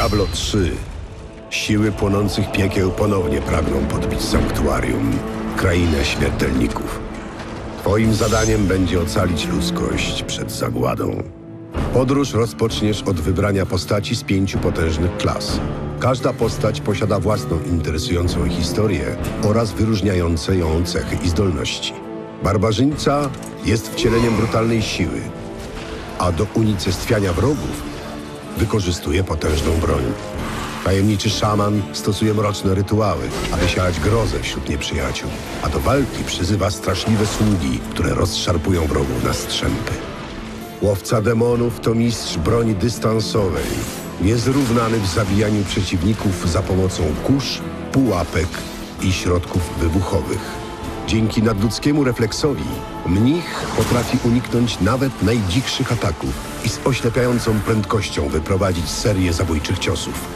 Diablo 3. Siły płonących piekieł ponownie pragną podbić sanktuarium, krainę śmiertelników. Twoim zadaniem będzie ocalić ludzkość przed zagładą. Podróż rozpoczniesz od wybrania postaci z pięciu potężnych klas. Każda postać posiada własną interesującą historię oraz wyróżniające ją cechy i zdolności. Barbarzyńca jest wcieleniem brutalnej siły, a do unicestwiania wrogów wykorzystuje potężną broń. Tajemniczy szaman stosuje mroczne rytuały, aby siać grozę wśród nieprzyjaciół, a do walki przyzywa straszliwe sługi, które rozszarpują wrogów na strzępy. Łowca demonów to mistrz broni dystansowej, niezrównany w zabijaniu przeciwników za pomocą kurz, pułapek i środków wybuchowych. Dzięki nadludzkiemu refleksowi mnich potrafi uniknąć nawet najdzikszych ataków i z oślepiającą prędkością wyprowadzić serię zabójczych ciosów.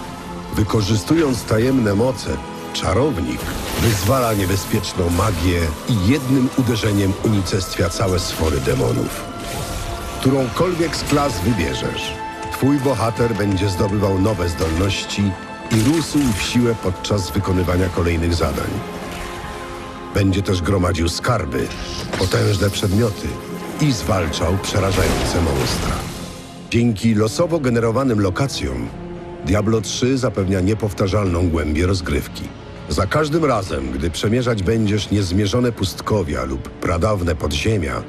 Wykorzystując tajemne moce, czarownik wyzwala niebezpieczną magię i jednym uderzeniem unicestwia całe sfory demonów. Którąkolwiek z klas wybierzesz, twój bohater będzie zdobywał nowe zdolności i rósł w siłę podczas wykonywania kolejnych zadań. Będzie też gromadził skarby, potężne przedmioty i zwalczał przerażające monstra. Dzięki losowo generowanym lokacjom Diablo 3 zapewnia niepowtarzalną głębię rozgrywki. Za każdym razem, gdy przemierzać będziesz niezmierzone pustkowia lub pradawne podziemia,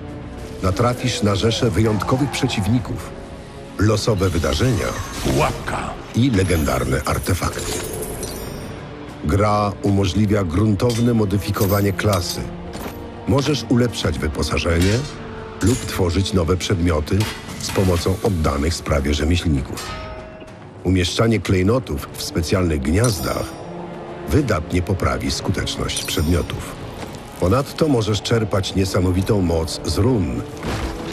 natrafisz na rzesze wyjątkowych przeciwników, losowe wydarzenia Łapka. i legendarne artefakty. Gra umożliwia gruntowne modyfikowanie klasy. Możesz ulepszać wyposażenie lub tworzyć nowe przedmioty z pomocą oddanych sprawie rzemieślników. Umieszczanie klejnotów w specjalnych gniazdach wydatnie poprawi skuteczność przedmiotów. Ponadto możesz czerpać niesamowitą moc z run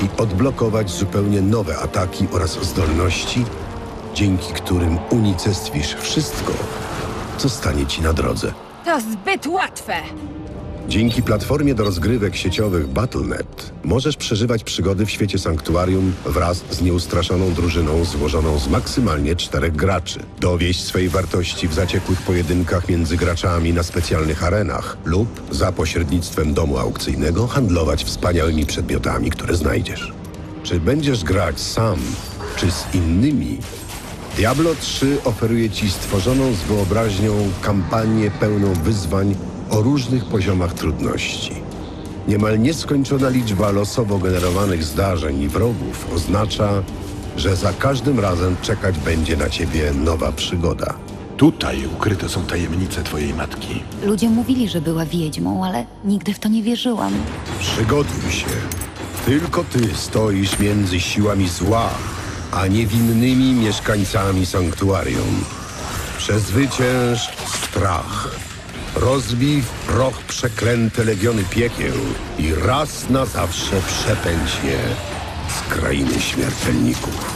i odblokować zupełnie nowe ataki oraz zdolności, dzięki którym unicestwisz wszystko, co stanie ci na drodze. To zbyt łatwe! Dzięki platformie do rozgrywek sieciowych Battle.net możesz przeżywać przygody w świecie sanktuarium wraz z nieustraszoną drużyną złożoną z maksymalnie czterech graczy. Dowieść swej wartości w zaciekłych pojedynkach między graczami na specjalnych arenach lub za pośrednictwem domu aukcyjnego handlować wspaniałymi przedmiotami, które znajdziesz. Czy będziesz grać sam, czy z innymi? Diablo 3 oferuje Ci stworzoną z wyobraźnią kampanię pełną wyzwań o różnych poziomach trudności. Niemal nieskończona liczba losowo generowanych zdarzeń i wrogów oznacza, że za każdym razem czekać będzie na Ciebie nowa przygoda. Tutaj ukryte są tajemnice twojej matki. Ludzie mówili, że była wiedźmą, ale nigdy w to nie wierzyłam. Przygotuj się. Tylko Ty stoisz między siłami zła, a niewinnymi mieszkańcami sanktuarium. Przezwycięż strach. Rozbij w proch przeklęte legiony piekieł i raz na zawsze przepędź je z krainy śmiertelników.